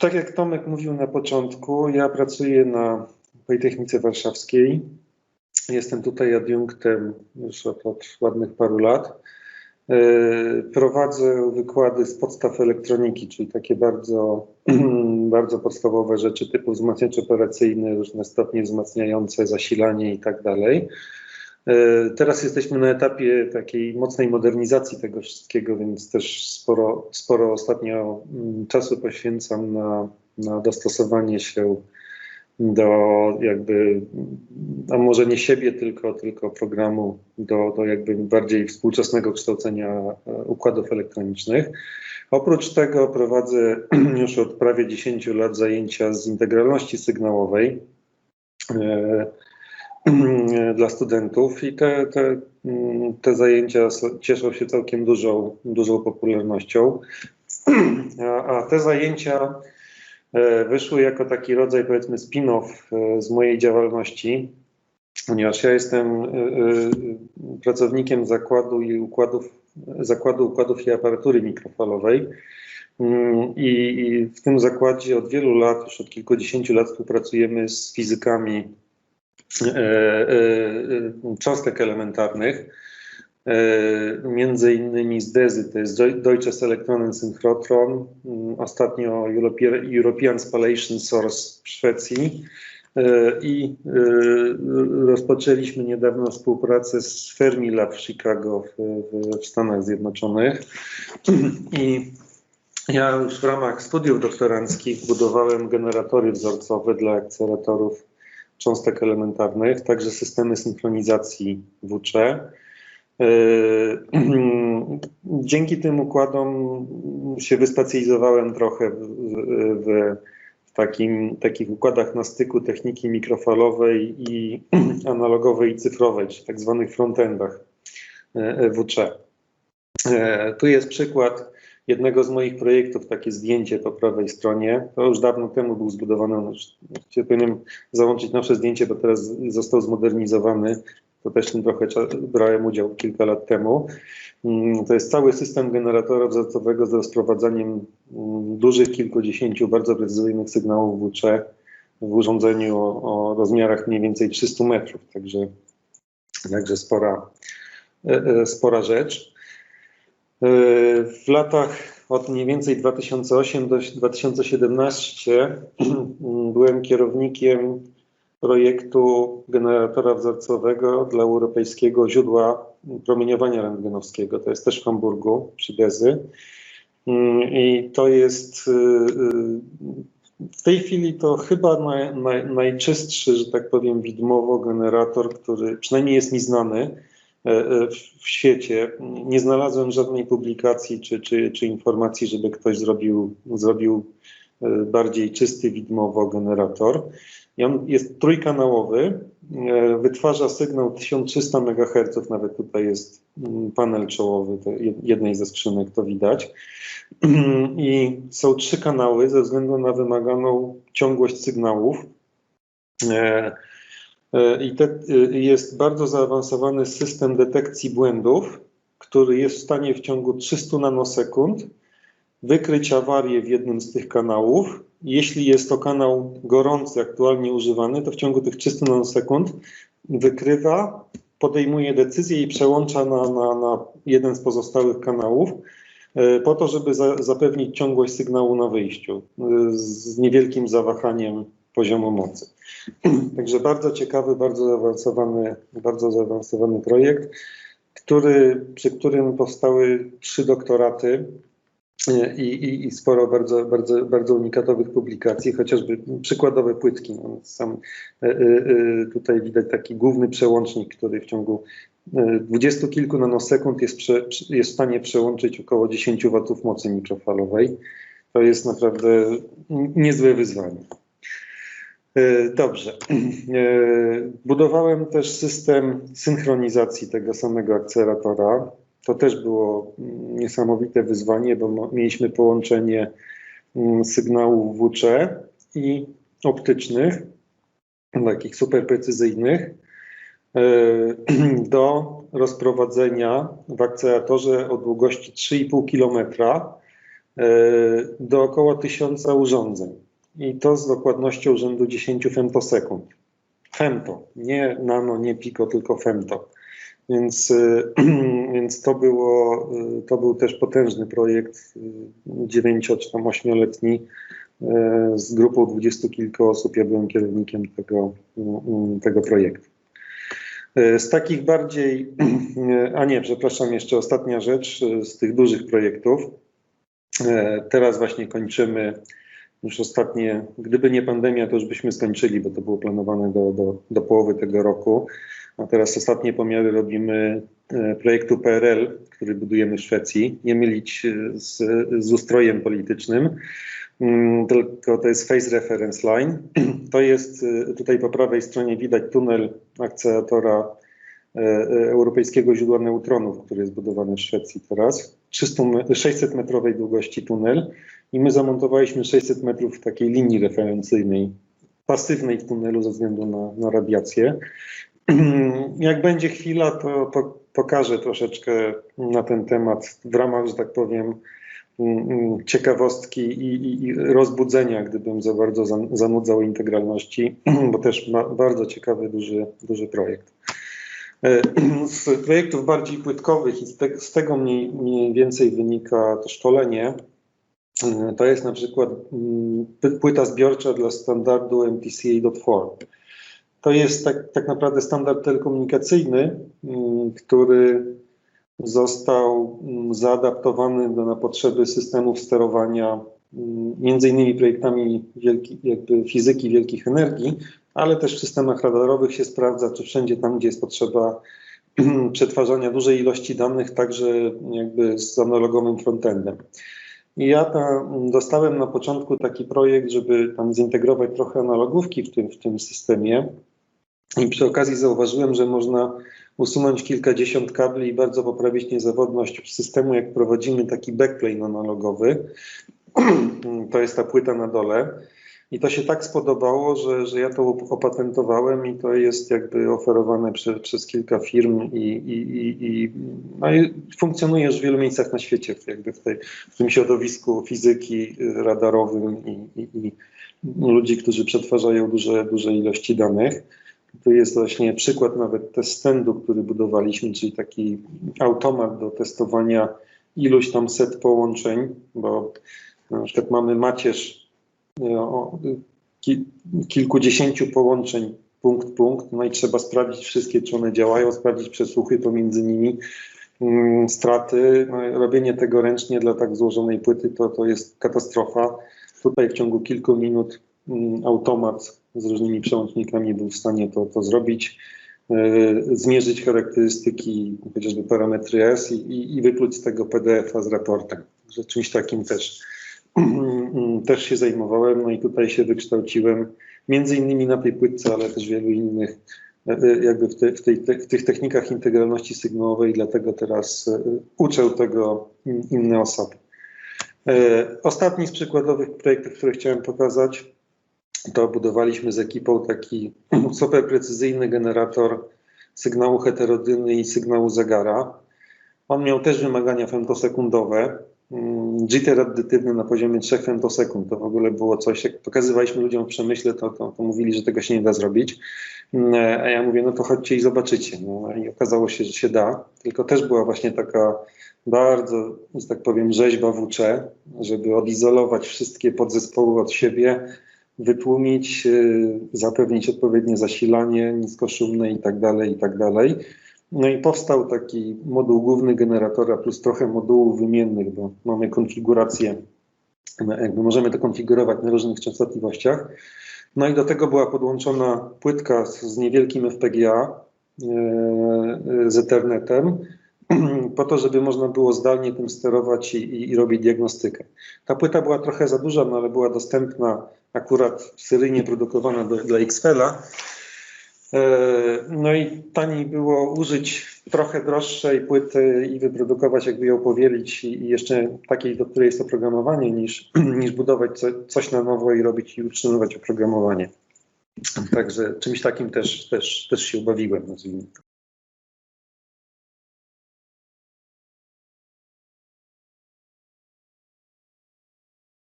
tak jak Tomek mówił na początku, ja pracuję na Politechnice Warszawskiej. Jestem tutaj adiunktem już od, od ładnych paru lat. E, prowadzę wykłady z podstaw elektroniki, czyli takie bardzo, bardzo podstawowe rzeczy typu wzmacniacz operacyjny, różne stopnie wzmacniające, zasilanie i tak dalej. E, teraz jesteśmy na etapie takiej mocnej modernizacji tego wszystkiego, więc też sporo, sporo ostatnio mm, czasu poświęcam na, na dostosowanie się do jakby, a może nie siebie, tylko, tylko programu do, do jakby bardziej współczesnego kształcenia e, układów elektronicznych. Oprócz tego prowadzę już od prawie 10 lat zajęcia z integralności sygnałowej e, dla studentów i te, te, te zajęcia cieszą się całkiem dużą, dużą popularnością. A, a te zajęcia E, wyszły jako taki rodzaj, powiedzmy, spin-off e, z mojej działalności, ponieważ ja jestem e, pracownikiem zakładu i układów, zakładu układów i aparatury mikrofalowej. Mm, I w tym zakładzie od wielu lat, już od kilkudziesięciu lat współpracujemy z fizykami cząstek elementarnych. E, między innymi z DEZY, to jest Deutsches Elektronensynchrotron, mm, ostatnio European Spallation Source w Szwecji e, i e, rozpoczęliśmy niedawno współpracę z Fermilab w Chicago w, w Stanach Zjednoczonych i ja już w ramach studiów doktoranckich budowałem generatory wzorcowe dla akceleratorów cząstek elementarnych, także systemy synchronizacji WC. Yy, dzięki tym układom się wyspecjalizowałem trochę w, w, w takim, takich układach na styku techniki mikrofalowej i analogowej i cyfrowej, czyli tak zwanych frontendach yy, WC. Yy, tu jest przykład jednego z moich projektów, takie zdjęcie po prawej stronie. To już dawno temu był zbudowany, powinienem załączyć nowsze zdjęcie, bo teraz został zmodernizowany to też tym trochę brałem udział kilka lat temu. Mm, to jest cały system generatora wzorcowego z rozprowadzaniem mm, dużych, kilkudziesięciu bardzo precyzyjnych sygnałów WC w urządzeniu o, o rozmiarach mniej więcej 300 metrów, także, także spora, e, e, spora rzecz. E, w latach od mniej więcej 2008 do 2017 byłem kierownikiem projektu generatora wzorcowego dla europejskiego źródła promieniowania rentgenowskiego. To jest też w Hamburgu przy Dezy. Mm, I to jest y, y, w tej chwili to chyba naj, naj, najczystszy, że tak powiem, widmowo generator, który przynajmniej jest mi znany w świecie. Nie znalazłem żadnej publikacji czy, czy, czy informacji, żeby ktoś zrobił, zrobił e, bardziej czysty widmowo generator. I on jest trójkanałowy, e, wytwarza sygnał 1300 MHz, nawet tutaj jest mm, panel czołowy jednej ze skrzynek, to widać. I są trzy kanały ze względu na wymaganą ciągłość sygnałów. E, e, I te, jest bardzo zaawansowany system detekcji błędów, który jest w stanie w ciągu 300 nanosekund wykryć awarię w jednym z tych kanałów. Jeśli jest to kanał gorący, aktualnie używany, to w ciągu tych 300 nanosekund wykrywa, podejmuje decyzję i przełącza na, na, na jeden z pozostałych kanałów, e, po to, żeby za, zapewnić ciągłość sygnału na wyjściu e, z niewielkim zawahaniem poziomu mocy. Także bardzo ciekawy, bardzo zaawansowany, bardzo zaawansowany projekt, który, przy którym powstały trzy doktoraty i, i, i, sporo bardzo, bardzo, bardzo unikatowych publikacji, chociażby przykładowe płytki. No, sam, e, e, e, tutaj widać taki główny przełącznik, który w ciągu dwudziestu kilku nanosekund jest, prze, jest w stanie przełączyć około 10 watów mocy mikrofalowej. To jest naprawdę niezłe wyzwanie. Dobrze. Budowałem też system synchronizacji tego samego akceleratora. To też było niesamowite wyzwanie, bo mieliśmy połączenie mm, sygnałów WC i optycznych, takich super precyzyjnych, e, do rozprowadzenia w akceleratorze o długości 3,5 km do około 1000 urządzeń. I to z dokładnością rzędu 10 femtosekund. Femto, nie nano, nie piko, tylko femto. Więc, y, więc to, było, y, to był też potężny projekt, 9 czy tam 8-letni, z grupą dwudziestu kilku osób. Ja byłem kierownikiem tego, y, tego projektu. Z takich bardziej, a nie, przepraszam, jeszcze ostatnia rzecz z tych dużych projektów. Teraz właśnie kończymy już ostatnie, gdyby nie pandemia, to już byśmy skończyli, bo to było planowane do, do, do połowy tego roku. A teraz ostatnie pomiary robimy e, projektu PRL, który budujemy w Szwecji. Nie mylić e, z, z ustrojem politycznym, mm, tylko to jest Phase Reference Line. To jest e, tutaj po prawej stronie widać tunel akceleratora europejskiego źródła neutronów, który jest budowany w Szwecji teraz. 300, 600 metrowej długości tunel i my zamontowaliśmy 600 metrów takiej linii referencyjnej, pasywnej w tunelu ze względu na, na radiację. Jak będzie chwila, to po, pokażę troszeczkę na ten temat w ramach, że tak powiem, ciekawostki i, i, i rozbudzenia, gdybym za bardzo zanudzał integralności, bo też bardzo ciekawy, duży, duży projekt. E, z projektów bardziej płytkowych i z, te, z tego mniej, mniej więcej wynika to szkolenie, e, to jest na przykład płyta zbiorcza dla standardu MTCA.4. To jest tak, tak naprawdę standard telekomunikacyjny, który został zaadaptowany do, na potrzeby systemów sterowania między innymi projektami wielki, fizyki wielkich energii, ale też w systemach radarowych się sprawdza, czy wszędzie tam, gdzie jest potrzeba przetwarzania dużej ilości danych, także jakby z analogowym frontendem. I ja dostałem na początku taki projekt, żeby tam zintegrować trochę analogówki w tym, w tym systemie. I przy okazji zauważyłem, że można usunąć kilkadziesiąt kabli i bardzo poprawić niezawodność systemu, jak prowadzimy taki backplane analogowy. To jest ta płyta na dole. I to się tak spodobało, że, że ja to opatentowałem i to jest jakby oferowane prze, przez kilka firm i, i, i, i, no i funkcjonuje już w wielu miejscach na świecie, jakby w, tej, w tym środowisku fizyki radarowym i, i, ludzi, którzy przetwarzają duże, duże ilości danych. Tu jest właśnie przykład nawet testendu, który budowaliśmy, czyli taki automat do testowania iluś tam set połączeń, bo na przykład mamy macierz kilkudziesięciu połączeń punkt-punkt, no i trzeba sprawdzić wszystkie, czy one działają, sprawdzić przesłuchy pomiędzy nimi, mm, straty. No, robienie tego ręcznie dla tak złożonej płyty to, to jest katastrofa. Tutaj w ciągu kilku minut mm, automat z różnymi przełącznikami był w stanie to, to zrobić, yy, zmierzyć charakterystyki, chociażby parametry S i, i, i wypluć z tego PDF-a z raportem. Że czymś takim też też się zajmowałem, no i tutaj się wykształciłem między innymi na tej płytce, ale też wielu innych e, e, jakby w, te, w, tej, w tych technikach integralności sygnałowej, dlatego teraz e, uczę tego inne osoby. Ostatni z przykładowych projektów, które chciałem pokazać, to budowaliśmy z ekipą taki super precyzyjny generator sygnału heterodyny i sygnału zegara. On miał też wymagania femtosekundowe, jitter addytywny na poziomie 3 femtosekund. To w ogóle było coś, jak pokazywaliśmy ludziom w przemyśle, to, to, to, mówili, że tego się nie da zrobić. Mm, a ja mówię, no to chodźcie i zobaczycie. No, I okazało się, że się da. Tylko też była właśnie taka bardzo, że tak powiem, rzeźba w WC, żeby odizolować wszystkie podzespoły od siebie, wytłumić, yy, zapewnić odpowiednie zasilanie niskoszumne i tak dalej, i tak dalej. No i powstał taki moduł główny generatora plus trochę modułów wymiennych, bo mamy konfigurację, jakby możemy to konfigurować na różnych częstotliwościach. No i do tego była podłączona płytka z niewielkim FPGA e, z Ethernetem, po to, żeby można było zdalnie tym sterować i, i, i robić diagnostykę. Ta płyta była trochę za duża, no ale była dostępna akurat seryjnie produkowana do, dla Xfela no i taniej było użyć trochę droższej płyty i wyprodukować, jakby ją powielić i jeszcze takiej, do której jest oprogramowanie, niż, niż budować co, coś na nowo i robić i utrzymywać oprogramowanie. Także czymś takim też, też, też się ubawiłem, nazwijmy to.